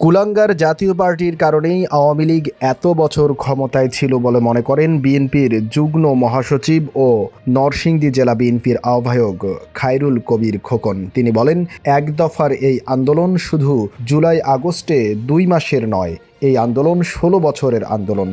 কুলাঙ্গার জাতীয় পার্টির কারণেই আওয়ামী লীগ এত বছর ক্ষমতায় ছিল বলে মনে করেন বিএনপির যুগ্ম মহাসচিব ও নরসিংদী জেলা বিএনপির আহ্বায়ক খায়রুল কবির খোকন। তিনি বলেন, এক দফার এই আন্দোলন শুধু জুলাই আগস্টে দুই মাসের নয়, এই আন্দোলন ষোলো বছরের আন্দোলন।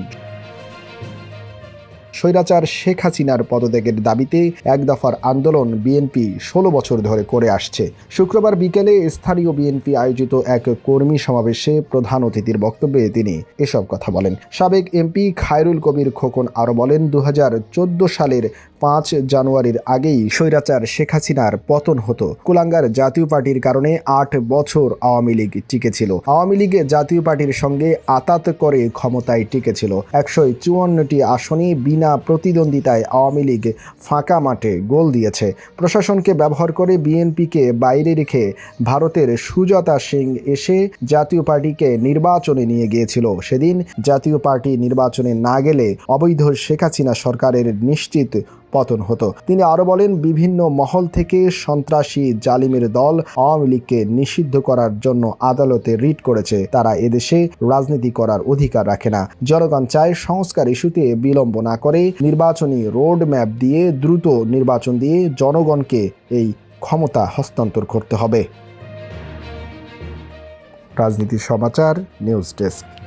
স্বৈরাচার শেখ হাসিনার পদত্যাগের দাবিতে এক দফার আন্দোলন বিএনপি ষোলো বছর ধরে করে আসছে। শুক্রবার বিকেলে স্থানীয় বিএনপি আয়োজিত এক কর্মী সমাবেশে প্রধান অতিথির বক্তব্যে তিনি এসব কথা বলেন। সাবেক এমপি খায়রুল কবির খোকন আরও বলেন দু হাজার চোদ্দ সালের পাঁচ জানুয়ারির আগেই স্বৈরাচার শেখ হাসিনার পতন হতো। কুলাঙ্গার জাতীয় পার্টির কারণে আট বছর আওয়ামী লীগ টিকেছিল। আওয়ামী লীগ জাতীয় পার্টির সঙ্গে আতাত করে ক্ষমতায় টিকেছিল। একশো চুয়ান্নটি আসনে বিনা প্রতিদ্বন্দ্বিতায় আওয়ামী লীগ ফাঁকা মাঠে গোল দিয়েছে। প্রশাসনকে ব্যবহার করে বিএনপিকে বাইরে রেখে ভারতের সুজাতা সিং এসে জাতীয় পার্টিকে নির্বাচনে নিয়ে গিয়েছিল। সেদিন জাতীয় পার্টি নির্বাচনে না গেলে অবৈধ শেখ হাসিনা সরকারের নিশ্চিত পতন হতো। তিনি আরও বলেন, বিভিন্ন মহল থেকে সন্ত্রাসী জালিমের দল আওয়ামী লীগকে নিষিদ্ধ করার জন্য আদালতে রিট করেছে। তারা এদেশে রাজনীতি করার অধিকার রাখে না। জনগণ চায় সংস্কার ইস্যুতে বিলম্ব না করে নির্বাচনী রোড ম্যাপ দিয়ে, দ্রুত নির্বাচন দিয়ে জনগণকে এই ক্ষমতা হস্তান্তর করতে হবে। রাজনীতির সমাচার, নিউজ ডেস্ক।